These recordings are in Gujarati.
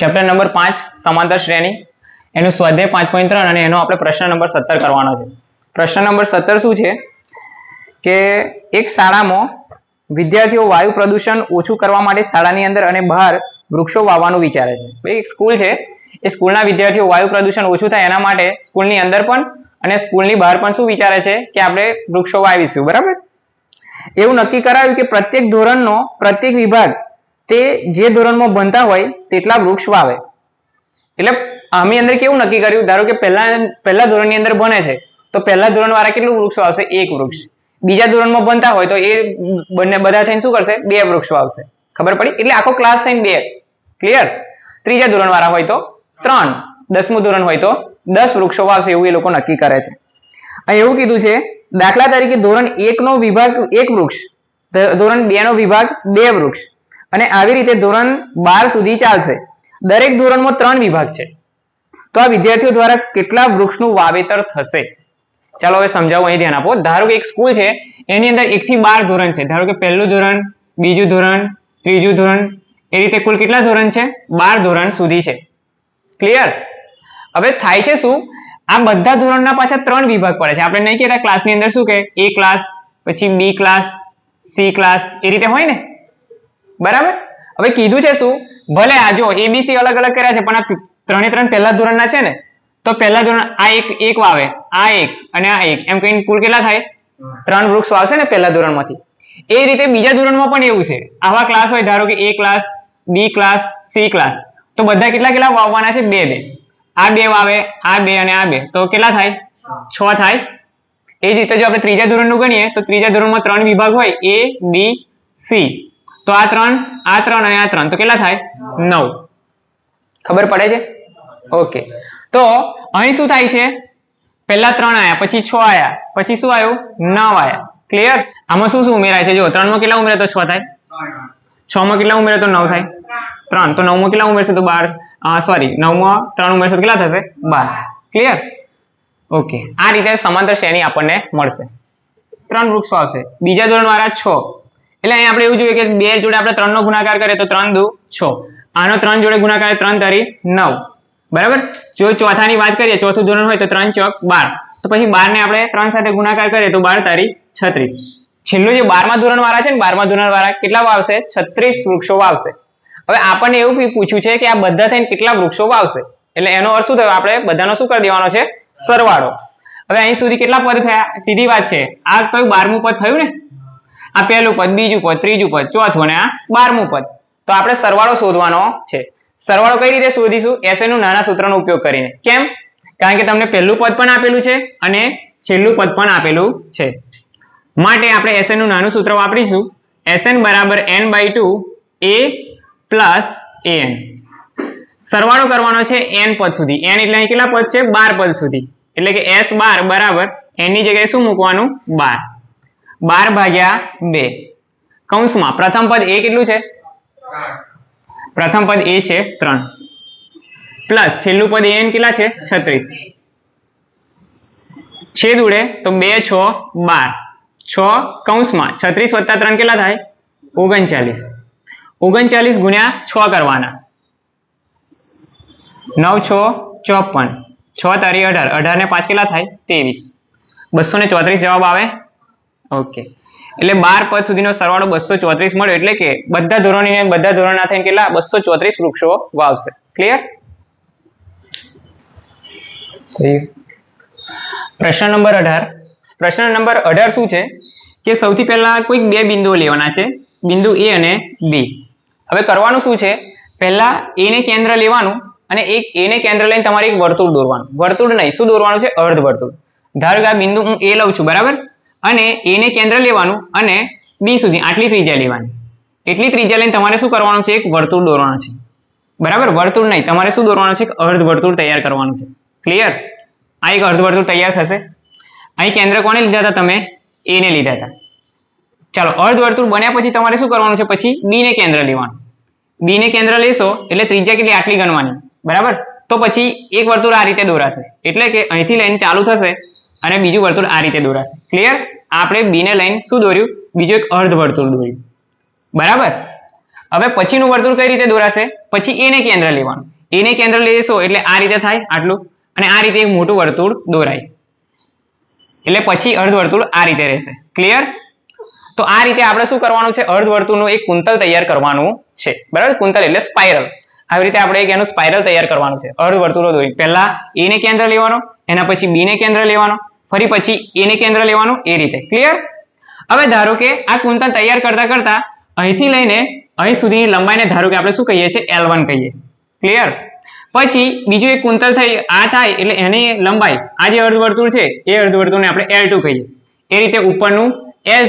ચેપ્ટર નંબર પાંચ, સમાંતર શ્રેણી. એનું સ્વાધ્યાય પાંચ પોઈન્ટ ત્રણ અને એનો આપણે પ્રશ્ન નંબર સત્તર કરવાનો છે. પ્રશ્ન નંબર સત્તર શું છે? કે એક શાળામાં વિદ્યાર્થીઓ વાયુ પ્રદૂષણ ઓછું કરવા માટે શાળાની અંદર અને બહાર વૃક્ષો વાવવાનું વિચારે છે. એક સ્કૂલ છે. એ સ્કૂલના વિદ્યાર્થીઓ વાયુ પ્રદૂષણ ઓછું થાય એના માટે સ્કૂલની અંદર પણ અને સ્કૂલની બહાર પણ શું વિચારે છે? કે આપણે વૃક્ષો વાવીશું. બરાબર? એવું નક્કી કરાયું કે પ્રત્યેક ધોરણનો પ્રત્યેક વિભાગ તે જે ધોરણમાં ભણતા હોય તેટલા વૃક્ષ વાવે. એટલે આમી અંદર કેવું નક્કી કર્યું? ધારો કે પહેલા પહેલા ધોરણની અંદર ભણે છે, તો પહેલા ધોરણ વાળા કેટલું વૃક્ષ વાવશે? એક વૃક્ષ. બીજા ધોરણમાં ભણતા હોય તો એ બંને બધા થઈને શું કરશે? બે વૃક્ષ વાવશે. ખબર પડી? એટલે આખો ક્લાસ થઈને બે. ક્લિયર ત્રીજા ધોરણ વાળા હોય તો ત્રણ. દસમું ધોરણ હોય તો દસ વૃક્ષો વાવશે એવું એ લોકો નક્કી કરે છે. અહીં એવું કીધું છે, દાખલા તરીકે ધોરણ એક નો વિભાગ એક વૃક્ષ ધોરણ બે નો વિભાગ બે વૃક્ષ. અને આવી રીતે ધોરણ બાર સુધી ચાલશે. દરેક ધોરણમાં ત્રણ વિભાગ છે. તો આ વિદ્યાર્થીઓ દ્વારા કેટલા વૃક્ષનું વાવેતર થશે? ચાલો હવે સમજાવું, અહીં ધ્યાન આપો. ધારો કે એક સ્કૂલ છે, એની અંદર એક થી બાર ધોરણ છે. ધારો કે પહેલું ધોરણ, બીજું ધોરણ, ત્રીજું ધોરણ, એ રીતે કુલ કેટલા ધોરણ છે? બાર ધોરણ સુધી છે. ક્લિયર હવે થાય છે શું? આ બધા ધોરણના પાછા ત્રણ વિભાગ પડે છે. આપણે નહીં કહેતા ક્લાસની અંદર શું કે? એ ક્લાસ પછી બી ક્લાસ સી ક્લાસ એ રીતે હોય ને? બરાબર? હવે કીધું છે શું? ભલે આ જો એબીસી અલગ અલગ કર્યા છે પણ આ ત્રણે ત્રણ પહેલા ધોરણના છે ને તો પહેલા ધોરણ આ એક એક વાવે. આ એક અને આ એક. એમ કહીને કુલ કેટલા થાય? ત્રણ વૃક્ષ વાવશે ને પહેલા ધોરણમાંથી. એ રીતે બીજા ધોરણમાં પણ એવું છે. આવા ક્લાસ હોય ધારો કે A class B class C class તો બધા કેટલા કેટલા વાવવાના છે? બે બે. આ બે વાવે આ બે અને આ બે. તો કેટલા થાય? છ થાય. એ જ રીતે જો આપણે ત્રીજા ધોરણનું ગણીએ તો ત્રીજા ધોરણમાં ત્રણ વિભાગ હોય એ બી સી તો આ ત્રણ આ ત્રણ અને આ ત્રણ તો કેટલા થાય? નવ. ખબર પડે છે? ઓકે તો અહીં શું થાય છે? પહેલા ત્રણ આયા પછી છ આયા પછી શું આવ્યું? નવ આયા. ક્લિયર આમાં શું શું ઉમેરાય છે? જો ત્રણમાં કેટલા ઉમેરે તો છ થાય? છ માં કેટલા ઉમેરે તો નવ થાય? ત્રણ. તો નવમાં કેટલા ઉમેરશે તો બાર? સોરી નવમાં ત્રણ ઉમેરશે તો કેટલા થશે? બાર. ક્લિયર ઓકે આ રીતે સમાંતર શ્રેણી આપણને મળશે. ત્રણ વૃક્ષો આવશે. બીજા ધોરણ વાળા છ. એટલે અહીં આપણે એવું જોઈએ કે બે જોડે આપણે ત્રણ નો ગુણાકાર કરીએ તો ત્રણ દુ છ. આનો ત્રણ જોડે ગુણાકાર ત્રણ તારી નવ. બરાબર? જો ચોથાની વાત કરીએ, ચોથું ધોરણ હોય તો ત્રણ ચોક બાર. તો પછી બાર ને આપણે ત્રણ સાથે ગુણાકાર કરીએ તો બાર તારી છત્રીસ. છેલ્લું જે બારમા ધોરણ વાળા છે ને, બારમા ધોરણ વાળા કેટલા વાવશે? છત્રીસ વૃક્ષો વાવશે. હવે આપણને એવું પૂછ્યું છે કે આ બધા થઈને કેટલા વૃક્ષો વાવશે? એટલે એનો અર્થ શું થયો? આપણે બધાનો શું કરી દેવાનો છે? સરવાળો. હવે અહીં સુધી કેટલા પદ થયા? સીધી વાત છે. આ કયું બારમું પદ થયું ને? આ પહેલું પદ, બીજું પદ, ત્રીજું પદ, ચોથું અને આ બારમું પદ. તો આપણે સરવાળો શોધવાનો છે. સરવાળો કઈ રીતે શોધીશું? એસએ નું નાના સૂત્રનો ઉપયોગ કરીને. કેમ? કારણ કે તમને પહેલું પદ પણ આપેલું છે અને છેલ્લું પદ પણ આપેલું છે. માટે આપણે એસએ નું નાનું સૂત્ર વાપરીશું. એસએન બરાબર N by two A plus N સરવાળો કરવાનો છે એન પદ સુધી. એન એટલે કેટલા પદ છે? બાર પદ સુધી. એટલે કે એસ બાર બરાબર એની જગ્યાએ શું મૂકવાનું? બાર. બાર ભાગ્યા બે. કૌંસમાં પ્રથમ પદ એ કેટલું છે? પ્રથમ પદ એ છે ત્રણ. પ્લસ છેલ્લું પદ એન કેટલા છે? છત્રીસ. છેદ ઉડે તો બે છ બાર. છ કૌંસમાં છત્રીસ વત્તા ત્રણ કેટલા થાય? ઓગણચાલીસ. ઓગણચાલીસ ગુણ્યા છ કરવાના. નવ છ ચોપન. છ તારી અઢાર. અઢાર ને પાંચ કેટલા થાય? ત્રેવીસ. બસો ને ચોત્રીસ જવાબ આવે ઓકે એટલે બાર પદ સુધીનો સરવાળો બસો ચોત્રીસ મળ્યો. એટલે કે બધા ધોરણની અને બધા ધોરણના થઈને કેટલા? બસો ચોત્રીસ વૃક્ષો વાવશે. ક્લિયર પ્રશ્ન નંબર અઢાર. પ્રશ્ન નંબર અઢાર શું છે? કે સૌથી પહેલા કોઈક બે બિંદુઓ લેવાના છે. બિંદુ એ અને બી. હવે કરવાનું શું છે? પહેલા એ ને કેન્દ્ર લેવાનું અને એક એ ને કેન્દ્ર લઈને તમારે એક વર્તુળ દોરવાનું. વર્તુળ નહીં. શું દોરવાનું છે? અર્ધ વર્તુળ ધારો કે આ બિંદુ હું એ લઉં છું. બરાબર? અને એને કેન્દ્ર લેવાનું અને બી સુધી આટલી ત્રિજ્યા લેવાની. એટલી ત્રિજ્યા લઈને તમારે શું કરવાનું છે? એક વર્તુળ દોરવાનું છે. બરાબર? વર્તુળ નહીં. તમારે શું દોરવાનું છે? એક અર્ધ વર્તુળ તૈયાર કરવાનું છે. ક્લિયર આ એક અર્ધ વર્તુળ તૈયાર થશે. અહીં કેન્દ્ર કોને લીધા હતા તમે? એને લીધા હતા. ચાલો, અર્ધ વર્તુળ બન્યા પછી તમારે શું કરવાનું છે પછી? બીને કેન્દ્ર લેવાનું. બીને કેન્દ્ર લેશો એટલે ત્રિજ્યા કેટલી? આટલી ગણવાની. બરાબર? તો પછી એક વર્તુળ આ રીતે દોરાશે. એટલે કે અહીંથી લઈને ચાલુ થશે અને બીજું વર્તુળ આ રીતે દોરાશે. ક્લિયર આપણે બી ને લાઈન શું દોર્યું? બીજું એક અર્ધ વર્તુળ દોર્યું. બરાબર? હવે પછીનું વર્તુળ કઈ રીતે દોરાશે? પછી એને કેન્દ્ર લેવાનું. એને કેન્દ્ર લેશો એટલે આ રીતે થાય આટલું. અને આ રીતે એક મોટું વર્તુળ દોરાય. એટલે પછી અર્ધવર્તુળ આ રીતે રહેશે. ક્લિયર તો આ રીતે આપણે શું કરવાનું છે? અર્ધવર્તુળનું એક કુંતલ તૈયાર કરવાનું છે. બરાબર? કુંતલ એટલે સ્પાઇરલ આવી રીતે આપણે એક એનું સ્પાઇરલ તૈયાર કરવાનું છે. અર્ધ વર્તુળો દોરી. પહેલા એ ને કેન્દ્ર લેવાનો, એના પછી બી ને કેન્દ્ર લેવાનો. ફરી પછી એને કેન્દ્ર લેવાનું એ રીતે. ક્લિયર હવે ધારો કે આ કુંતલ તૈયાર કરતા કરતા અહીંથી લઈને અહીં સુધીની લંબાઈને ધારો કે આપણે શું કહીએ છીએ? એલ કહીએ. ક્લિયર પછી બીજું એક કુંતલ થઈ, આ થાય એટલે એની લંબાઈ, આ જે અર્ધવર્તુળ છે, એ અર્ધવર્તુળને આપણે એલ કહીએ. એ રીતે ઉપરનું એલ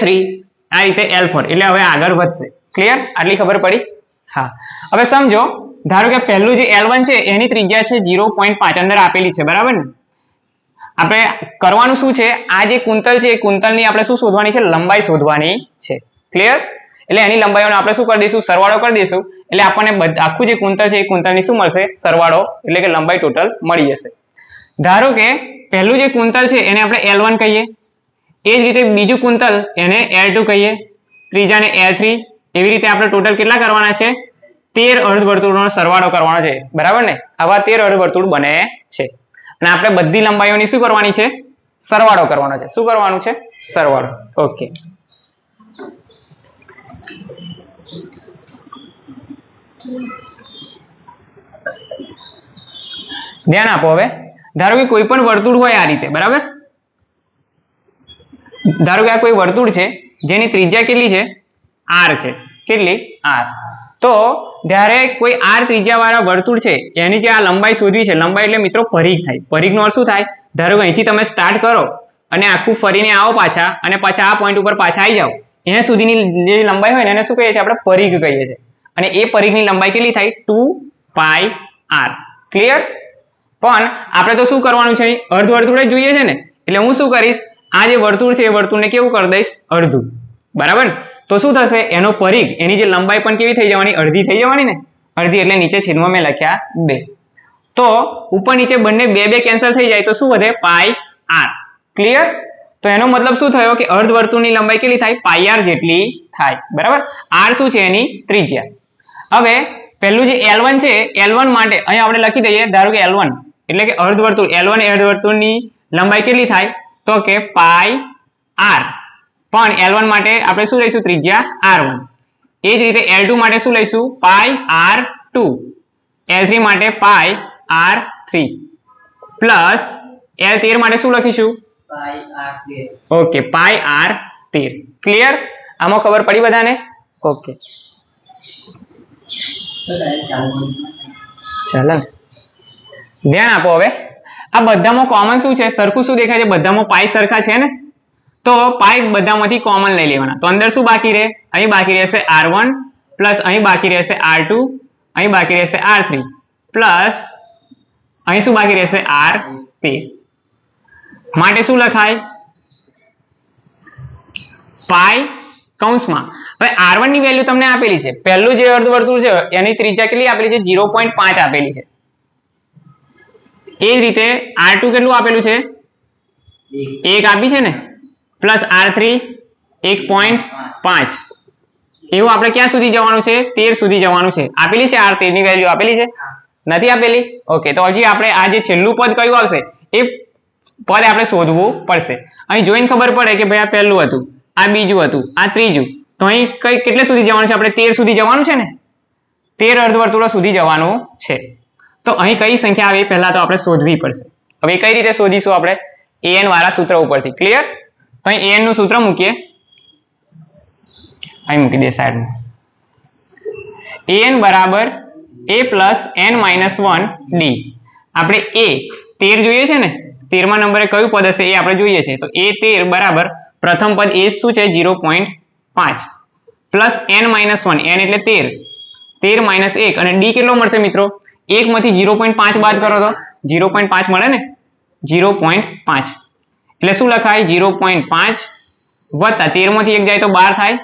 આ રીતે એલ એટલે હવે આગળ વધશે. ક્લિયર આટલી ખબર પડી? હા. હવે સમજો, ધારો કે પહેલું જે એલ છે, એની ત્રિજ્યા છે ઝીરો અંદર આપેલી છે, બરાબર ને? આપણે કરવાનું શું છે? આ જે કુંતલ છે, એ કુંતલની આપણે શું શોધવાની છે? લંબાઈ શોધવાની છે. ક્લિયર એટલે એની લંબાઈઓને આપણે શું કરી દઈશું? સરવાળો કરી દઈશું. એટલે આપણને આખું જે કુંતલ છે, એ કુંતલની શું મળશે? સરવાળો, એટલે કે લંબાઈ ટોટલ મળી જશે. ધારો કે પહેલું જે કુંતલ છે, એને આપણે એલ કહીએ. એ જ રીતે બીજું કુંતલ, એને એલ કહીએ. ત્રીજાને એલ એવી રીતે આપણે ટોટલ કેટલા કરવાના છે? તેર અર્ધવર્તુળનો સરવાળો કરવાનો છે. બરાબર ને? આવા તેર અર્ધવર્તુળ બને છે. અને આપણે બધી લંબાઈઓની શું કરવાની છે? સરવાળો કરવાનો છે. શું કરવાનું છે? સરવાળો. ઓકે. ધ્યાન આપો હવે. ધારો કે કોઈ પણ વર્તુળ હોય આ રીતે, બરાબર? ધારો કે આ કોઈ વર્તુળ છે, જેની ત્રિજ્યા કેટલી છે? આર છે. કેટલી? આર. તો જ્યારે કોઈ આર ત્રિજ્યા વાળા વર્તુળ છે એની જે આ લંબાઈ શોધવી છે, લંબાઈ એટલે મિત્રો પરિઘ થાય. પરિઘનો અર્થ શું થાય? ધારો અહીંથી તમે સ્ટાર્ટ કરો અને આખું ફરીને આવો પાછા અને પાછા આ પોઈન્ટ ઉપર પાછા આવી જાઓ. એના સુધીની જે લંબાઈ હોય ને એને શું કહીએ છીએ આપણે? પરિઘ કહીએ છીએ. અને એ પરિઘની લંબાઈ કેટલી થાય? ટુ પાઈ આર ક્લિયર પણ આપણે તો શું કરવાનું છે અર્ધ વર્તુળ જ જોઈએ છે ને? એટલે હું શું કરીશ? આ જે વર્તુળ છે એ વર્તુળને કેવું કરી દઈશ? અડધું. બરાબર? તો શું થશે? એનો પરિઘ, એની જે લંબાઈ પણ કેવી થઈ જવાની? અડધી થઈ જવાની ને? અડધી એટલે નીચે છેદમાં મેં લખ્યા બે. તો ઉપર નીચે બંને બે બે કેન્સલ થઈ જાય તો શું વધે? પાઈ આર. ક્લિયર તો એનો મતલબ શું થયો? કે અર્ધ વર્તુળની લંબાઈ કેટલી થાય? પાઈ આર જેટલી થાય. બરાબર? આર શું છે એની? ત્રિજ્યા. હવે પહેલું જે L1 છે L1 માટે અહીં આપણે લખી દઈએ, ધારો કે L1 એટલે કે અર્ધવર્તુળ L1 એ અર્ધવર્તુળની લંબાઈ કેટલી થાય? તો કે પાઈ આર. પણ L1 માટે આપણે શું લઈશું? ત્રિજ્યા R1 એ જ રીતે L2 માટે શું લઈશું? પાય આર ટુ L3 માટે pi R three plus L તેર માટે શું લખીશું? આર ઓકે પાય આર તેર ક્લિયર આમાં ખબર પડી બધાને? ઓકે ચાલુ. ને ધ્યાન આપો હવે. આ બધામાં કોમન શું છે? સરખું શું દેખાય છે? બધામાં પાઈ સરખા છે ને? તો પાઇપ બધામાંથી કોમન લઈ લેવાના. તો અંદર શું બાકી રહે? અહીં બાકી રહેશે આર વન પ્લસ અહીં બાકી રહેશે આર ટુ અહીં બાકી રહેશે આર થ્રી પ્લસ અહીં શું બાકી રહેશે? આર તેર માટે શું લખાય? પાઈ કૌંસમાં. હવે આર વનની વેલ્યુ તમને આપેલી છે. પહેલું જે અર્ધવર્તુળ છે, એની ત્રિજ્યા કેટલી આપેલી છે? ઝીરો પોઈન્ટ પાંચ આપેલી છે. એ રીતે આર ટુ કેટલું આપેલું છે? એક આપી છે ને? પ્લસ આર થ્રી એક પોઈન્ટ પાંચ. એવું આપણે ક્યાં સુધી જવાનું છે? તેર સુધી જવાનું છે. આપેલી છે? આર તેરની વેલ્યુ આપેલી છે? નથી આપેલી? ઓકે તો હજી આપણે આ જે છેલ્લું પદ કયું આવશે? એ પદ આપણે શોધવું પડશે. અહીં જોઈને ખબર પડે કે ભાઈ આ પહેલું હતું, આ બીજું હતું, આ ત્રીજું. તો અહીં કઈ કેટલે સુધી જવાનું છે? આપણે તેર સુધી જવાનું છે ને? તેર અર્ધવર્તુળો સુધી જવાનું છે. તો અહીં કઈ સંખ્યા આવે પહેલા તો આપણે શોધવી પડશે. હવે કઈ રીતે શોધીશું આપણે? એએન વાળા સૂત્ર ઉપરથી. ક્લિયર તો અહીં an નું સૂત્ર મૂકીએ. અહીં મૂકી દે સાઈડમાં an બરાબર a plus n minus one D આપણે a તેર જોઈએ છે ને? તેરમા નંબરે કયું પદ હશે એ આપણે જોઈએ છે. તો a તેર બરાબર પ્રથમ પદ એ શું છે? ઝીરો પોઈન્ટ પાંચ. Plus N minus one N એટલે તેર. તેર માઇનસ એક. અને ડી કેટલો મળશે મિત્રો? એક માંથી ઝીરો પોઈન્ટ પાંચ બાદ કરો તો. ઝીરો પોઈન્ટ પાંચ મળે ને? ઝીરો પોઈન્ટ પાંચ. એટલે શું લખાય? ઝીરો પોઈન્ટ પાંચ વત્તા તેરમાંથી એક જાય તો બાર થાય.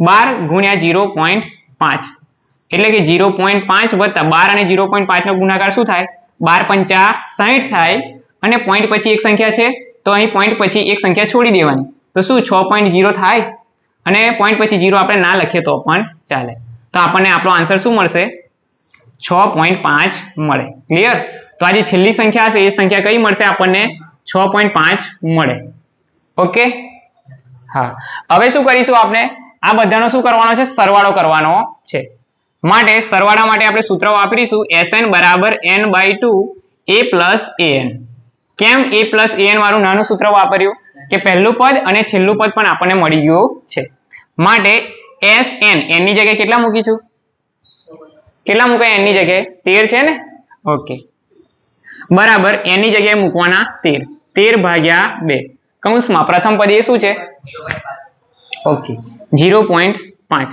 બાર ગુણ્યા ઝીરો પોઈન્ટ પાંચ. એટલે કે ઝીરો પોઈન્ટ પાંચ વત્તા બાર અને ઝીરો પોઈન્ટ પાંચ નો ગુણાકાર શું થાય? બાર પંચા સાહીઠ થાય અને પોઈન્ટ પછી એક સંખ્યા છે, તો અહીં પોઈન્ટ પછી એક સંખ્યા છોડી દેવાની. તો શું? છ પોઈન્ટ ઝીરો થાય અને પોઈન્ટ પછી ઝીરો આપણે ના લખીએ તો પણ ચાલે. તો આપણને આપણો આન્સર શું મળશે? છ પોઈન્ટ પાંચ મળે. ક્લિયર? તો આ જે છેલ્લી સંખ્યા હશે. એ સંખ્યા કઈ મળશે આપણને? છ પોઈન્ટ પાંચ મળે. ઓકે? હા. હવે શું કરીશું આપણે? આ બધાનો શું કરવાનો છે? સરવાળો કરવાનો છે. માટે સરવાળા માટે આપણે સૂત્ર વાપરીશું એસએન બરાબર N by two A plus N કેમ એ પ્લસ એન વાળું નાનું સૂત્ર વાપર્યું? કે પહેલું પદ અને છેલ્લું પદ પણ આપણને મળી ગયું છે. માટે એસ એન એન જગ્યાએ કેટલા મૂકીશું? કેટલા મૂકાય એની જગ્યાએ? તેર છે ને? ઓકે. બરાબર એની જગ્યાએ મૂકવાના તેર. તેર ભાગ્યા બે. કૌંસમાં પ્રથમ પદ એ શું છે? ઓકે. ઝીરો પોઈન્ટ પાંચ.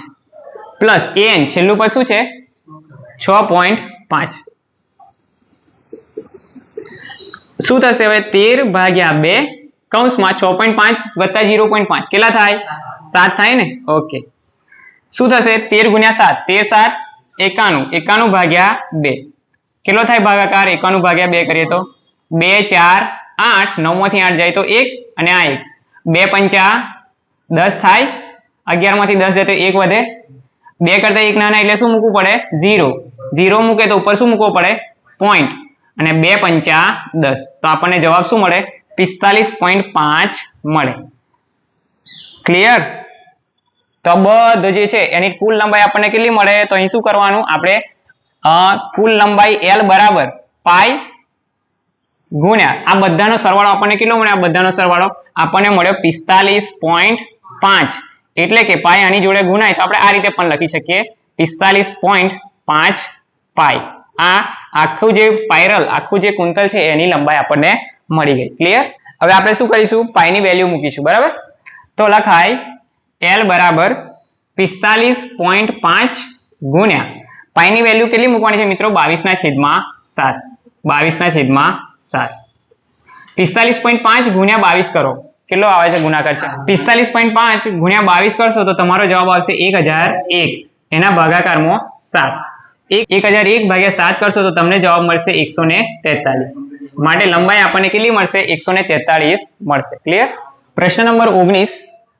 પ્લસ એન છેલ્લું પદ શું છે? છ પોઈન્ટ પાંચ. શું થશે હવે? તેર ભાગ્યા બે. કૌંસમાં છ પોઈન્ટ પાંચ વત્તા ઝીરો પોઈન્ટ પાંચ. કેટલા થાય? સાત થાય ને? ઓકે. શું થશે? તેર ગુણ્યા સાત. તેર સાત એકાણું. એકાણું ભાગ્યા બે. કેટલો થાય ભાગાકાર? એકાણું ભાગ્યા બે કરીએ તો. બે ચાર આઠ, નવમાંથી આઠ જાય તો એક અને આ એક. બે પંચા દસ થાય અગિયારમાંથી દસ જાય તો એક વધે. બે કરતા એક નાના એટલે શું મૂકવું પડે? ઝીરો. ઝીરો મૂકે તો ઉપર શું મૂકવો પડે? પોઈન્ટ. અને બે પંચા દસ. તો આપણને જવાબ શું મળે? પિસ્તાલીસ પોઈન્ટ પાંચ મળે. ક્લિયર તો બધું જે છે, એની કુલ લંબાઈ આપણને કેટલી મળે? તો અહીં શું કરવાનું? આપણે કુલ લંબાઈ એલ બરાબર પાઈ ગુણ્યા. આ બધાનો સરવાળો આપણને કેટલો મળ્યો? આ બધાનો સરવાળો આપણને મળ્યો પિસ્તાલીસ પોઈન્ટ પાંચ. એટલે કે પાય આની જોડે ગુણાય, તો આપણે આ રીતે પણ લખી શકીએ. પિસ્તાલીસ પોઈન્ટ પાંચ પાય. આ આખું જે સ્પાઇરલ આખું જે કુંતલ છે, એની લંબાઈ આપણને મળી ગઈ. ક્લિયર હવે આપણે શું કરીશું? પાયની વેલ્યુ મૂકીશું. બરાબર? તો લખાય એલ બરાબર પિસ્તાલીસ પોઈન્ટ પાંચ ગુણ્યા. પાયની વેલ્યુ કેટલી મૂકવાની છે મિત્રો? બાવીસ ના છેદમાં સાત. બાવીસ ના છેદમાં સાત. પિસ્તાલીસ પોઈન્ટ પાંચ ગુણ્યા બાવીસ કરો. કેટલો આવે છે ગુણાકાર છે? પિસ્તાલીસ પોઈન્ટ પાંચ ગુણ્યા બાવીસ કરશો તો તમારો જવાબ આવશે એક હજાર એક. એના ભાગાકારમાં સાત. એક એક હજાર એક ભાગ્યા સાત કરશો તો તમને જવાબ મળશે એકસો ને તેતાલીસ. માટે લંબાઈ આપણને કેટલી મળશે? એકસો ને તેતાલીસ મળશે. ક્લિયર પ્રશ્ન નંબર ઓગણીસ.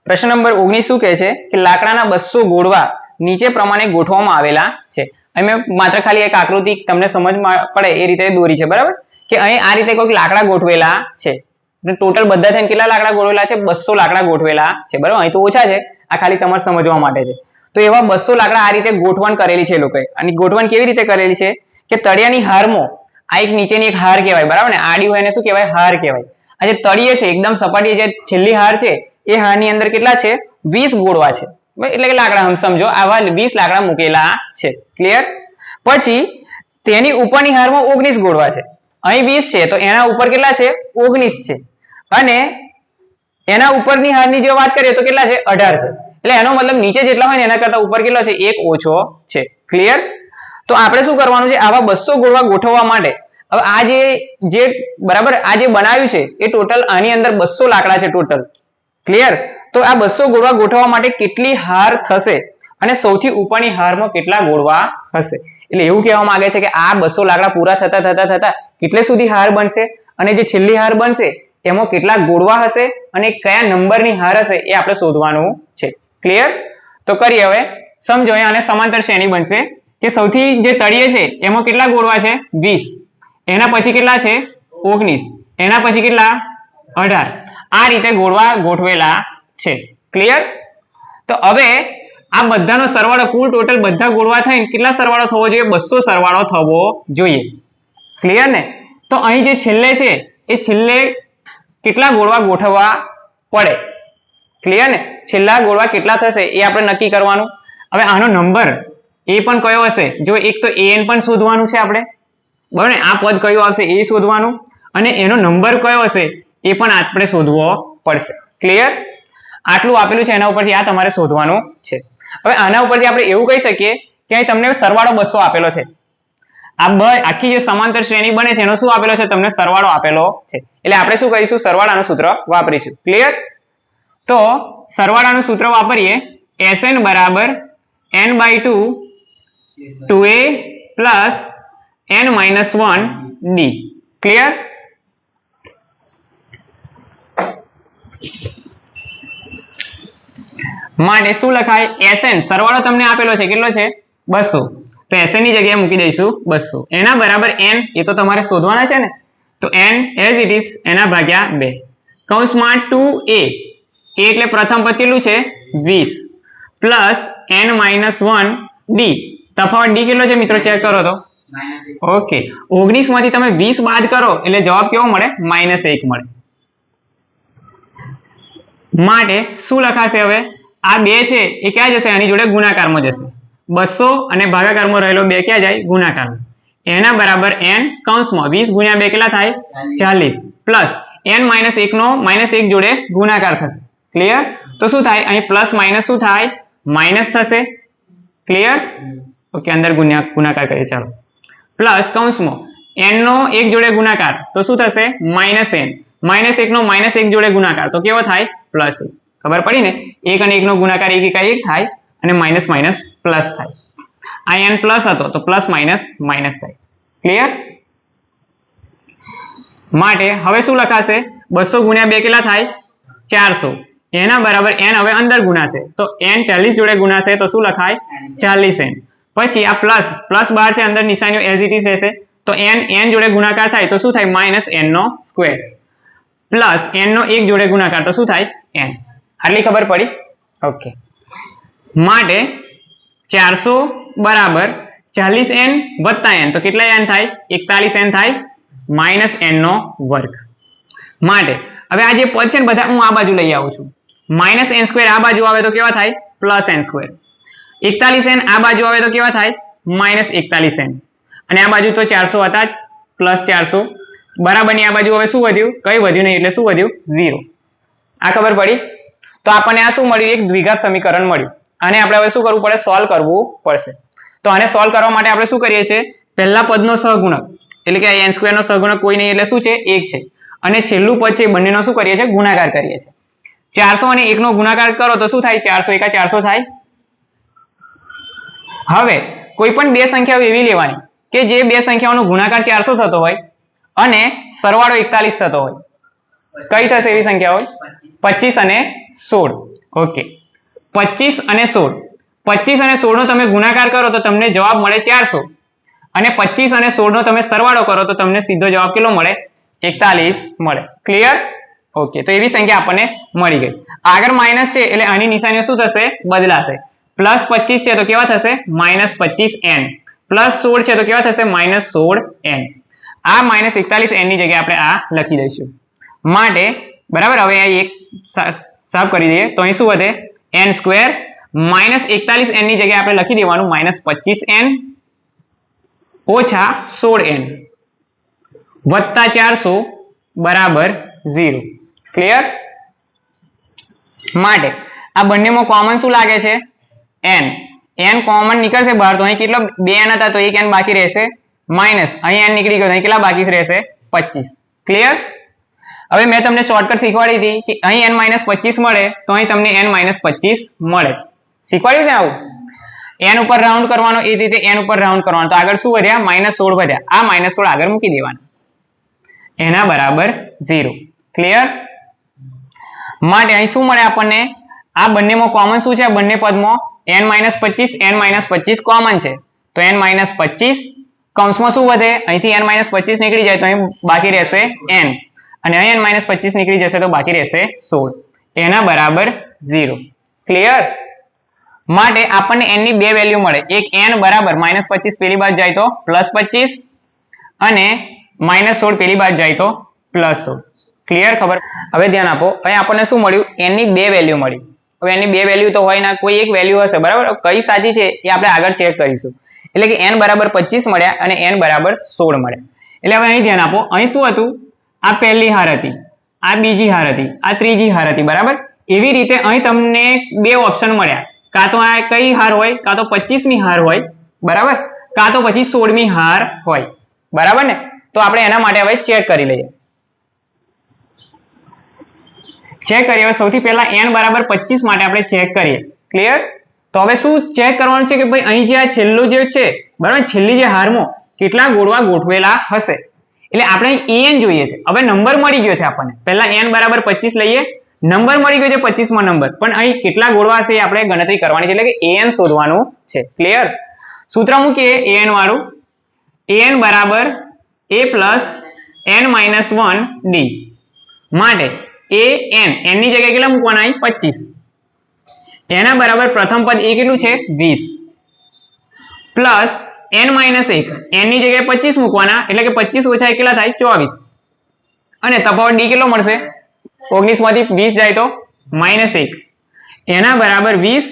પ્રશ્ન નંબર ઓગણીસ શું કહે છે? કે લાકડાના બસો ગોળવા નીચે પ્રમાણે ગોઠવવામાં આવેલા છે. અહીં માત્ર ખાલી એક આકૃતિ તમને સમજ પડે એ રીતે દોરી છે બરાબર? કે અહીં આ રીતે કોઈક લાકડા ગોઠવેલા છે. ટોટલ બધા થઈને કેટલા લાકડા ગોઠવેલા છે? બસો લાકડા ગોઠવેલા છે. બરાબર? અહીં તો ઓછા છે. આ ખાલી તમારે સમજવા માટે છે. તો એવા બસો લાકડા આ રીતે ગોઠવણ કરેલી છે લોકોએ. અને ગોઠવણ કેવી રીતે કરેલી છે? કે તળિયાની હારમો, આ એક નીચેની એક હાર કહેવાય. બરાબર ને? આડી હોય એને શું કહેવાય? હાર કહેવાય. આ જે તળિયે છે, એકદમ સપાટી જે છેલ્લી હાર છે, એ હારની અંદર કેટલા છે? વીસ ગોળવા છે? એટલે કે લાકડા સમજો, આવા વીસ લાકડા મૂકેલા છે. ક્લિયર પછી તેની ઉપરની હારમાં ઓગણીસ ગોળવા છે. અહીં વીસ છે, તો એના ઉપર કેટલા છે? ઓગણીસ છે. અને એના ઉપરની હારની જો વાત કરીએ તો કેટલા છે? અઢાર છે. એટલે એનો મતલબ નીચે જેટલા હોય એના કરતા ઉપર કેટલો છે? એક ઓછો છે. ક્લિયર તો આપણે શું કરવાનું છે? આવા બસો ગોળવા ગોઠવવા માટે હવે આ જે જે બરાબર આ જે બનાવ્યું છે, એ ટોટલ આની અંદર બસો લાકડા છે ટોટલ ક્લિયર તો આ બસો ગોળવા ગોઠવવા માટે કેટલી હાર થશે? અને સૌથી ઉપરની હારમાં કેટલા ગોળવા હશે? એટલે એવું કહેવા માંગે છે કે આ બસો લાકડા પૂરા થતા થતા થતા કેટલે સુધી હાર બનશે? અને જે છેલ્લી હાર બનશે, એમાં કેટલા ગોળવા હશે અને કયા નંબરની હાર હશે એ આપણે શોધવાનું છે. ક્લિયર તો કરીએ હવે. સમજો આને સમાંતર શ્રેણી બનશે કે સૌથી જે તળિયે છે, એમાં કેટલા ગોળવા છે? વીસ. એના પછી કેટલા છે? ઓગણીસ. એના પછી કેટલા? અઢાર. આ રીતે ગોળવા ગોઠવેલા છે. ક્લિયર તો હવે આ બધાનો સરવાળો કુલ ટોટલ બધા ગોળવા થઈને કેટલા સરવાળો થવો જોઈએ? બસો સરવાળો થવો જોઈએ. ક્લિયર ને? તો અહીં જે છેલ્લે છે, એ છેલ્લે કેટલા ગોળવા ગોઠવવા પડે? ક્લિયર ને? છેલ્લા ગોળવા કેટલા થશે એ આપણે નક્કી કરવાનું. હવે આનો નંબર એ પણ કયો હશે? જો એક તો એન પણ શોધવાનું છે આપણે. બરાબર ને? આ પદ કયું આવશે? એ શોધવાનું. અને એનો નંબર કયો હશે? એ પણ આપણે શોધવો પડશે. ક્લિયર આટલું આપેલું છે એના ઉપરથી આ તમારે શોધવાનું છે. હવે આના ઉપરથી આપણે એવું કહી શકીએ કે તમને સરવાળો બસો આપેલો છે. આ બ, આખી જે સમાંતર શ્રેણી બને છે, એનો શું આપેલો છે? તમને સરવાળો આપેલો છે. એટલે આપણે શું કરીશું? સરવાળાનું સૂત્ર વાપરીશું. ક્લિયર તો સરવાળાનું સૂત્ર વાપરીએ. એસએન બરાબર N by two two A plus N minus one D clear માટે શું લખાય? Sn. સરવાળો તમને આપેલો છે. કેટલો છે? બસો. તો એસએનની જગ્યાએ મૂકી દઈશું. બસો. એના બરાબર એન એ તો તમારે શોધવાના છે ને? તો એન એઝ ઇટ ઇઝ એના ભાગ્યા બે. કૌંસમાં ટુ એ એટલે પ્રથમ પદ કેટલું છે? વીસ. Plus N minus one D તફાવત ડી કેટલો છે મિત્રો? ચેક કરો તો. ઓકે ઓગણીસમાંથી તમે વીસ બાદ કરો એટલે જવાબ કેવો મળે? માઇનસ એક મળે. માટે શું લખાશે હવે? આ બે છે એ ક્યાં જશે? આની જોડે ગુણાકારમાં જશે. બસો અને ભાગાકારમાં રહેલો બે ક્યાં જાય? ગુણાકારમાં. એના બરાબર એન કૌંસમાં. વીસ ગુણ્યા બે કેટલા થાય? ચાલીસ. પ્લસ એન માઇનસ એકનો માઇનસ એક જોડે ગુણાકાર થશે. ક્લિયર તો શું થાય? અહીં પ્લસ માઇનસ શું થાય? માઇનસ થશે. ક્લિયર ઓકે અંદર ગુણ્યા ગુણાકાર કરીએ. ચાલો. પ્લસ કૌંસમાં એનનો નો એક જોડે ગુણાકાર. તો શું થશે? માઇનસ એન માઇનસ એકનો માઇનસ એક જોડે ગુણાકાર. તો કેવો થાય? પ્લસ એક. ખબર પડી ને? એક અને એકનો ગુણાકાર એક એકા એક થાય અને માઇનસ માઇનસ પ્લસ થાય. આ એન પ્લસ હતો તો પ્લસ માઇનસ માઇનસ થાય. ક્લિયર માટે હવે શું લખાશે? બસો ગુણ્યા બે કેટલા થાય? ચારસો. એના બરાબર એન હવે અંદર ગુણાશે. તો એન ચાલીસ જોડે ગુણાશે તો શું લખાય? ચાલીસ એન પછી આ પ્લસ પ્લસ બાર છે અંદર નિશાનીઓ એઝ ઇટ ઇઝ રહેશે. તો એન એન જોડે ગુણાકાર થાય તો શું થાય? માઇનસ એન નો સ્ક્વેર પ્લસ એન નો એક જોડે ગુણાકાર તો શું થાય? એન આટલી ખબર પડી? ઓકે માટે ચારસો બરાબર ચાલીસ એન વત્તા એન તો કેટલા એન થાય? એકતાલીસ એન થાય? માઇનસ એન નો વર્ગ. માટે હવે આ જે પદ છે ને બધા હું આ બાજુ લઈ આવું છું. માઇનસ એન સ્ક્વેર આ બાજુ આવે તો કેવા થાય? પ્લસ એન સ્ક્વેર એકતાલીસ એન આ બાજુ આવે તો કેવા થાય? માઇનસ એકતાલીસ એન અને આ બાજુ તો ચારસો હતા જ પ્લસ ચારસો. બરાબરની આ બાજુ હવે શું વધ્યું? કઈ વધ્યું નહીં એટલે શું વધ્યું? ઝીરો. આ ખબર પડી? તો આપણને આ શું મળ્યું? એક દ્વિઘાત સમીકરણ મળ્યું. આને આપણે હવે શું કરવું પડે? સોલ્વ કરવું પડશે. તો આને સોલ્વ કરવા માટે આપણે શું કરીએ છીએ? પહેલા પદનો સહગુણક, એટલે કે એન સ્ક્વેર નો સહગુણક કોઈ નહીં, એટલે શું છે? એક છે. અને છેલ્લું પદ છે બંનેનો શું કરીએ છીએ? ગુણાકાર કરીએ છીએ. ચારસો અને એકનો ગુણાકાર કરો તો શું થાય? ચારસો એકા ચારસો થાય. હવે કોઈ પણ બે સંખ્યાઓ એવી લેવાની કે જે બે સંખ્યાઓનો ગુણાકાર ચારસો થતો હોય અને સરવાળો એકતાલીસ થતો હોય. કઈ થશે એવી સંખ્યા પચીસ પચીસ અને સોળ. ઓકે. પચીસ અને સોળ. પચીસ અને સોળ નો તમે ગુણાકાર કરો તો તમને જવાબ મળે ચારસો. અને પચીસ અને સોળ નો તમે સરવાળો કરો તો તમને સીધો જવાબ કેટલો મળે? એકતાલીસ મળે. Clear okay. તો એવી સંખ્યા આપણને મળી ગઈ. આગળ માઇનસ છે એટલે આની નિશાનીઓ શું થશે? બદલાશે. પ્લસ પચીસ છે તો કેવા થશે? માઇનસ પચીસ એન પ્લસ સોળ છે તો કેવા થશે? માઇનસ સોળ એન આ માઇનસ એકતાલીસ એનની જગ્યાએ આપણે આ લખી દઈશું. માટે બરાબર? હવે અહીં એક સાફ કરી દઈએ. તો અહીં શું વધે? એન સ્ક્વેર માઇનસ એકતાલીસ એનની જગ્યાએ આપણે લખી દેવાનું માઇનસ પચીસ એન ઓછા સોળ એન વત્તા ચારસો બરાબર ઝીરો. ક્લિયર માટે આ બંનેમાં કોમન શું લાગે છે? એન એન કોમન નીકળશે બહાર. તો અહીં કેટલો? બે એન હતા તો એક એન બાકી રહેશે. માઇનસ અહીં એન નીકળી ગયો અહીં કેટલા બાકી રહેશે? પચીસ. ક્લિયર હવે મેં તમને શોર્ટકટ શીખવાડી હતી કે અહીં એન માઇનસ પચીસ મળે, તો અહીં તમને એન માઇનસ પચીસ મળે. શીખવાડ્યું ને આવું? એન ઉપર રાઉન્ડ કરવાનો, એ રીતે એન ઉપર રાઉન્ડ કરવાનો. તો આગળ શું વધ્યા? માઇનસ સોળ વધ્યા. આ માઇનસ સોળ આગળ મૂકી દેવાનું. એના બરાબર ઝીરો ક્લિયર માટે અહીં શું મળે આપણને? આ બંનેમાં કોમન શું છે? બંને પદમાં n માઇનસ પચીસ એન માઇનસ પચીસ કોમન છે. તો n માઇનસ પચીસ કૌંસમાં શું વધે? અહીંથી n માઇનસ પચીસ નીકળી જાય, તો અહીં બાકી રહેશે n. અને અહીં n માઇનસ પચીસ નીકળી જશે તો બાકી રહેશે સોળ. એના બરાબર ઝીરો ક્લિયર માટે આપણને એનની બે વેલ્યુ મળે. એક એન બરાબર માઇનસ પચીસ પેલી બાજુ જાય તો પ્લસ પચીસ અને માઇનસ સોળ પેલી બાજુ જાય તો પ્લસ સોળ. ક્લિયર ખબર? હવે ધ્યાન આપો. અહીં આપણને શું મળ્યું? એનની બે વેલ્યુ મળી. હવે એની બે વેલ્યુ તો હોય ના, કોઈ એક વેલ્યુ હશે, બરાબર? કઈ સાચી છે એ આપણે આગળ ચેક કરીશું. એટલે કે એન બરાબર પચીસ મળ્યા અને એન બરાબર સોળ મળ્યા. એટલે હવે અહીં ધ્યાન આપો. અહીં શું હતું? આ પહેલી હાર હતી, આ બીજી હાર હતી, આ ત્રીજી હાર હતી, બરાબર? એવી રીતે અહીં તમને બે ઓપ્શન મળ્યા. કાં તો આ કઈ હાર હોય, કાં તો પચીસમી હાર હોય, બરાબર? કાં તો પછી સોળમી હાર હોય, બરાબર ને? તો આપણે એના માટે હવે ચેક કરી લઈએ. ચેક કરીએ. હવે સૌથી પહેલા એન બરાબર પચીસ માટે આપણે ચેક કરીએ. ક્લિયર તો હવે શું ચેક કરવાનું છે કે ભાઈ અહીં જે આ છેલ્લું જે છે, બરાબર? છેલ્લી જે હારમાં કેટલા ગોળવા ગોઠવેલા હશે? એટલે આપણે અહીં જોઈએ છે. હવે નંબર મળી ગયો છે આપણને. પહેલા n બરાબર પચીસ લઈએ. નંબર મળી ગયો છે પચીસમો નંબર. પણ અહીં કેટલા ગોળવા છે એ આપણે ગણતરી કરવાની છે. એટલે કે an શોધવાનું છે. ક્લિયર સૂત્ર મૂકીએ an વાળું? an બરાબર a plus n minus one d માટે એ n એનની જગ્યાએ કેટલા મૂકવાના અહીં? પચીસ. એના બરાબર પ્રથમ પદ એ કેટલું છે? વીસ. પ્લસ n માઇનસ એક. એની જગ્યાએ પચીસ મૂકવાના, એટલે કે પચીસ ઓછા એક કેટલા થાય? ચોવીસ. અને તફાવત ડી કેટલો મળશે? ઓગણીસમાંથી વીસ જાય તો માઇનસ એક. એના બરાબર વીસ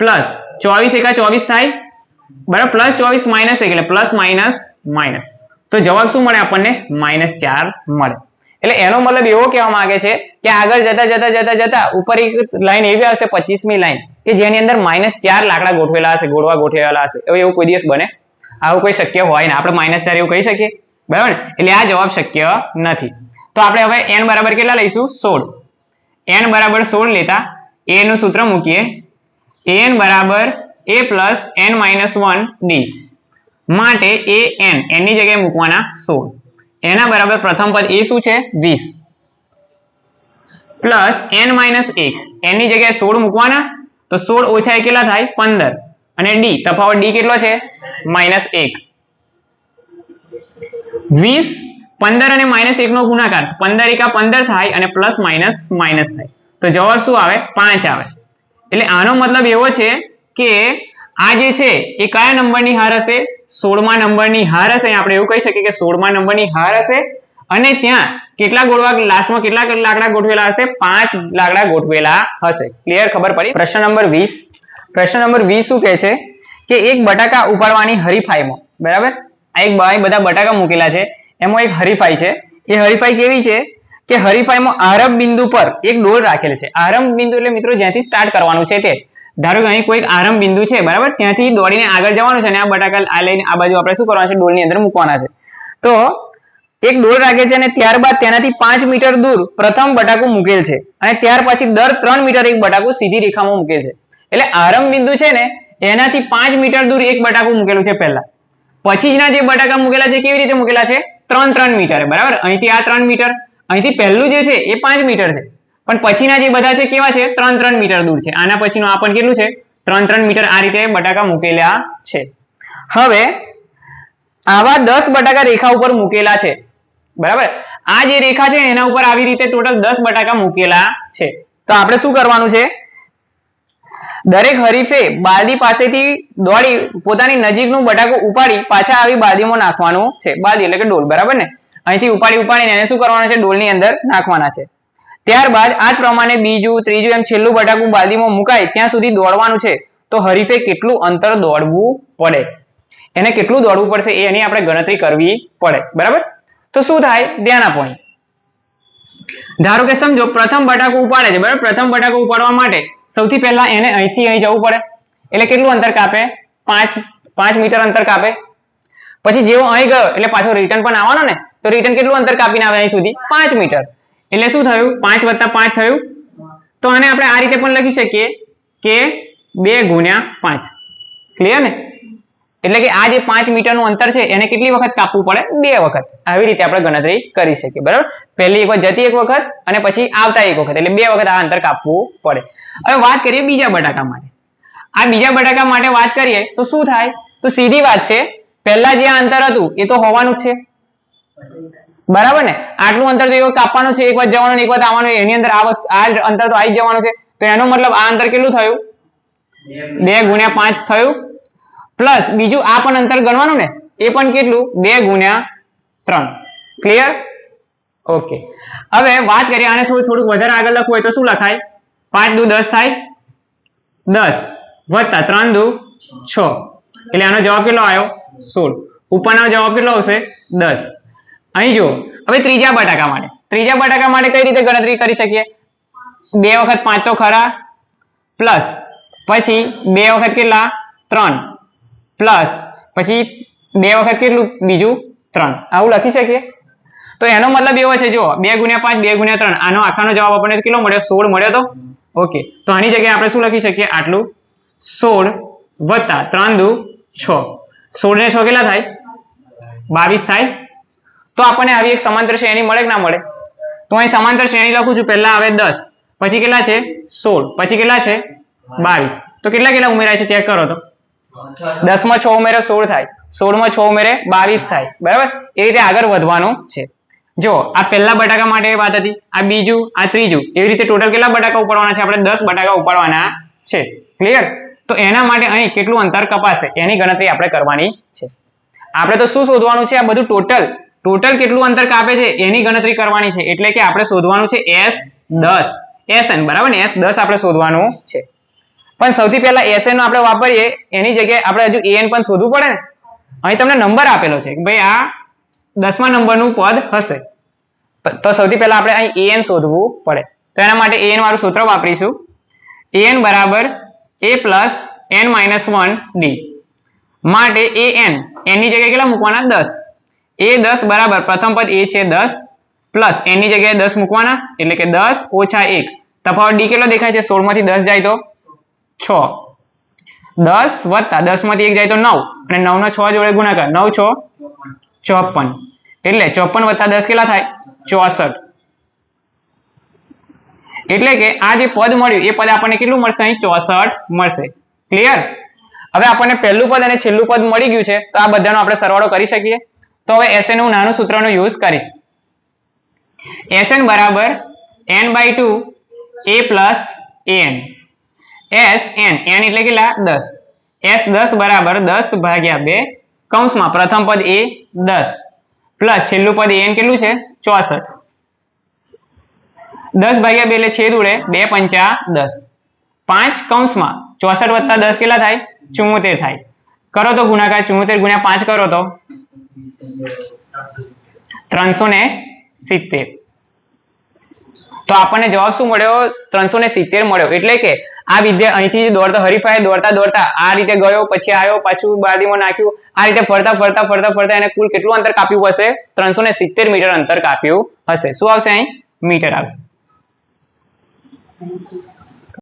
પ્લસ ચોવીસ એકા ચોવીસ થાય? બરાબર પ્લસ ચોવીસ માઇનસ એક, એટલે પ્લસ માઇનસ માઇનસ તો જવાબ શું મળે આપણને? માઇનસ ચાર મળે. એટલે એનો મતલબ એવો કહેવા માંગે છે કે આગળ જતા જતા જતા જતા ઉપર એક લાઈન એવી આવશે, પચીસમી લાઈન, કે જેની અંદર માઇનસ ચાર લાકડા ગોઠવેલા હશે, ગોળવા ગોઠવેલા હશે. હવે એવું કોઈ દિવસ બને આવું કોઈ શક્ય હોય ને આપણે માઇનસ ચાર એવું કહી શકીએ. બરાબર? એટલે આ જવાબ શક્ય નથી. તો આપણે હવે એન બરાબર કેટલા લઈશું? સોળ. એન બરાબર સોળ લેતા એ નું સૂત્ર મૂકીએ. એન બરાબર a plus n minus one d માટે એ એન એની જગ્યાએ મૂકવાના સોળ. એના બરાબર પ્રથમ પદ એ શું છે? વીસ. પ્લસ એન માઇનસ એક. એની જગ્યાએ સોળ મૂકવાના? તો સોળ ઓછા કેટલા થાય? પંદર. અને ડી તફાવત ડી કેટલો છે? માઇનસ એક. વીસ, પંદર અને માઇનસ એક નો ગુણાકાર. પંદર એકા પંદર થાય અને પ્લસ માઇનસ માઇનસ થાય. તો જવાબ શું આવે? પાંચ આવે. એટલે આનો મતલબ એવો છે કે આ જે છે, એ કયા નંબરની હાર હશે? સોળમા નંબરની હાર હશે. આપણે એવું કહી શકીએ કે સોળમા નંબરની હાર હશે. અને ત્યાં કેટલા ગોળવા લાસ્ટમાં કેટલા લાકડા ગોઠવેલા હશે? પાંચ લાકડા ગોઠવેલા હશે. ક્લિયર ખબર પડી? પ્રશ્ન નંબર વીસ. પ્રશ્ન નંબર વીસ શું કહે છે? કે એક બટાકા ઉપાડવાની હરીફાઈમાં, બરાબર? આ એક ભાઈ બધા બટાકા મૂકેલા છે. એમાં એક હરીફાઈ છે. એ હરીફાઈ કેવી છે? કે હરીફાઈમાં આરંભ બિંદુ પર એક ડોલ રાખેલ છે. આરંભ બિંદુ એટલે મિત્રો જ્યાંથી સ્ટાર્ટ કરવાનું છે તે. ધારો કે અહીં કોઈક આરંભ બિંદુ છે, બરાબર? ત્યાંથી દોડીને આગળ જવાનું છે અને આ બટાકા આ લઈને આ બાજુ આપણે શું કરવાનું છે? ડોલની અંદર મૂકવાના છે. તો એક ડોલ રાખે છે અને ત્યારબાદ તેનાથી પાંચ મીટર દૂર પ્રથમ બટાકું મૂકેલ છે. અને ત્યાર પછી દર ત્રણ મીટર એક બટાકું સીધી રેખામાં મૂકે છે. એટલે આરંભ બિંદુ છે ને, એનાથી પાંચ મીટર દૂર એક બટાકું મૂકેલું છે પહેલા. પછીના જે બટાકા મૂકેલા છે, કેવી રીતે મૂકેલા છે? ત્રણ ત્રણ મીટરે, બરાબર? અહીંથી આ ત્રણ મીટર, અહીંથી પહેલું જે છે, એ પાંચ મીટર છે. પણ પછીના જે બધા છે, કેવા છે? ત્રણ ત્રણ મીટર દૂર છે. આના પછીનું આ પણ કેટલું છે? ત્રણ ત્રણ મીટર આ રીતે બટાકા મૂકેલા છે. હવે, આવા દસ બટાકા રેખા ઉપર મૂકેલા છે. બરાબર? આ જે રેખા છે, એના ઉપર આવી રીતે ટોટલ દસ બટાકા મૂકેલા છે. તો આપણે શું કરવાનું છે? દરેક હરીફે બાલદી પાસેથી દોડી પોતાની નજીકનું બટાકું ઉપાડી પાછા આવી બાલદીમાં નાખવાનું છે. બાલદી એટલે કે ડોલ, બરાબર ને? અહીંથી ઉપાડી ઉપાડીને એને શું કરવાનું છે? ડોલની અંદર નાખવાના છે. ત્યારબાદ આ પ્રમાણે બીજું, ત્રીજું એમ છેલ્લું બટાકું બાલદીમાં મુકાય, ત્યાં સુધી દોડવાનું છે. તો હરીફે કેટલું અંતર દોડવું પડે? એને કેટલું દોડવું પડશે? એની આપણે ગણતરી કરવી પડે. બરાબર? તો શું થાય? ધ્યાન આપો અહીં. ધારો કે સમજો, પ્રથમ બટાકું ઉપાડે છે, બરાબર? પ્રથમ બટાકું ઉપાડવા માટે સૌથી પહેલા એને અહીંથી અહીં જવું પડે. એટલે કેટલું અંતર કાપે? પાંચ પાંચ મીટર અંતર કાપે. પછી જેવો અહીં ગયો, એટલે પાછો રિટર્ન પણ આવવાનો ને, તો રિટર્ન કેટલું અંતર કાપીને આવે અહીં સુધી? પાંચ મીટર. એટલે શું થયું? પાંચ વત્તા પાંચ થયું. તો આને આપણે આ રીતે પણ લખી શકીએ કે બે ગુણ્યા પાંચ. ક્લિયર ને? એટલે કે આ જે પાંચ મીટરનું અંતર છે, એને કેટલી વખત કાપવું પડે? બે વખત. આવી રીતે આપણે ગણતરી કરી શકીએ, બરાબર? પહેલી એક વખત, જતી એક વખત, અને પછી આવતા એક વખત. એટલે બે વખત આ અંતર કાપવું પડે. હવે વાત કરીએ બીજા બટાકા માટે. આ બીજા બટાકા માટે વાત કરીએ, તો શું થાય? તો સીધી વાત છે, પહેલા જે અંતર હતું, એ તો હોવાનું જ છે. બરાબર ને? આટલું અંતર તો એવું કાપવાનું છે, એક વાર જવાનું એક વાર આવવાનું, એની અંદર આ વસ્તુ આ અંતર તો આવી જવાનું છે. તો એનો મતલબ આ અંતર કેટલું થયું? બે ગુણ્યા પાંચ થયું. પ્લસ બીજું આ પણ અંતર ગણવાનું ને, એ પણ કેટલું? બે ગુણ્યા ત્રણ. ક્લિયર ઓકે હવે વાત કરીએ, આને થોડું, થોડુંક વધારે આગળ લખવું હોય તો શું લખાય? પાંચ દુ દસ થાય? દસ. વત્તા ત્રણ દુ છ. એટલે આનો જવાબ કેટલો આવ્યો? સોળ. ઉપરનો જવાબ કેટલો આવશે? દસ. અહીં જુઓ. હવે ત્રીજા બટાકા માટે. ત્રીજા બટાકા માટે કઈ રીતે ગણતરી કરી શકીએ? બે વખત પાંચ તો ખરા. પ્લસ. પછી બે વખત કેટલા? ત્રણ. પ્લસ પછી બે વખત કેટલું? બીજું ત્રણ. આવું લખી શકીએ? તો એનો મતલબ એવો છે જો બે ગુણ્યા પાંચ, બે ગુણ્યા ત્રણ. આનો આખાનો જવાબ આપણને કેટલો મળ્યો? સોળ મળ્યો તો? ઓકે તો આની જગ્યાએ આપણે શું લખી શકીએ? આટલું. સોળ વત્તા ત્રણ દુ છ. સોળ ને છ કેટલા થાય? બાવીસ થાય. તો આપણને આવી એક સમાંતર શ્રેણી મળે કે ના મળે? તો અહીં સમાંતર શ્રેણી લખું છું. પહેલા આવે દસ. પછી કેટલા છે? સોળ. પછી કેટલા છે? બાવીસ. તો કેટલા કેટલા ઉમેરાય છે? ચેક કરો તો. દસમાં છ ઉમેરે સોળ થાય. સોળમાં છ ઉમેરે બાવીસ થાય. બરાબર? એ રીતે આગળ વધવાનું છે. જો આ પહેલા બટાકા માટે વાત હતી, આ બીજું, આ ત્રીજું. એવી રીતે ટોટલ કેટલા બટાકા ઉપાડવાના છે? આપણે દસ બટાકા ઉપાડવાના છે. ક્લિયર તો એના માટે અહીં કેટલું અંતર કપાશે? એની ગણતરી આપણે કરવાની છે. આપણે તો શું શોધવાનું છે? આ બધું ટોટલ ટોટલ કેટલું અંતર કાપે છે? એની ગણતરી કરવાની છે. એટલે કે આપણે શોધવાનું છે એસ દસ. એસએન બરાબર ને? એસ દસ આપણે શોધવાનું છે. પણ સૌથી પહેલા એસએન નો આપણે વાપરીએ, એની જગ્યાએ આપણે હજુ એન પણ શોધવું પડે ને? અહીં તમને નંબર આપેલો છે ભાઈ આ દસમા નંબરનું પદ હશે. તો સૌથી પહેલા આપણે અહીં એન શોધવું પડે. તો એના માટે એન વાળું સૂત્ર વાપરીશું. એન બરાબર a plus n minus one d માટે એ એન એની જગ્યાએ કેટલા મૂકવાના? દસ. એ દસ બરાબર, પ્રથમ પદ એ છે દસ પ્લસ એની જગ્યાએ દસ મૂકવાના, એટલે કે દસ ઓછા એક. તફાવત ડી કેટલો દેખાય છે? સોળમાંથી દસ જાય તો છ. દસ વત્તા દસમાંથી એક જાય તો નવ. અને નવ નો છ જોડે ગુણાકાર. નવ, છ, ચોપન. એટલે ચોપન વત્તા દસ કેટલા થાય? ચોસઠ. એટલે કે આ જે પદ મળ્યું, એ પદ આપણને કેટલું મળશે અહીં? ચોસઠ મળશે. ક્લિયર હવે આપણને પહેલું પદ અને છેલ્લું પદ મળી ગયું છે, તો આ બધાનો આપણે સરવાળો કરી શકીએ. તો હવે એસએન હું નાનું સૂત્રનો યુઝ કરીશ. એસએન બરાબર n by two a plus n s n n એટલે કેટલા? દસ. એસ દસ બરાબર દસ ભાગ્યા બે, કૌંસમાં પ્રથમ પદ એ દસ. પ્લસ છેલ્લું પદ એન કેટલું છે? ચોસઠ. દસ ભાગ્યા બે એટલે છેદ ઉડે બે પંચા દસ. પાંચ કૌંસમાં ચોસઠ વત્તા દસ કેટલા થાય? ચુમ્મોતેર થાય. કરો તો ગુણાકાર ચુમ્મોતેર ગુણ્યા પાંચ કરો તો? ત્રણસો ને સિત્તેર. તો આપણને જવાબ શું મળ્યો? ત્રણસો ને સિત્તેર મળ્યો. એટલે કે આ વિદ્યા, અહીંથી દોડતા, હરીફાઈ દોડતા દોડતા, આ રીતે ગયો, પછી આવ્યો, પાછું બાદીમાં નાખ્યું. આ રીતે ફરતા ફરતા ફરતા ફરતા એને કુલ કેટલું અંતર કાપ્યું હશે? ત્રણસો ને સિત્તેર મીટર અંતર કાપ્યું હશે. શું આવશે અહીં? મીટર આવશે.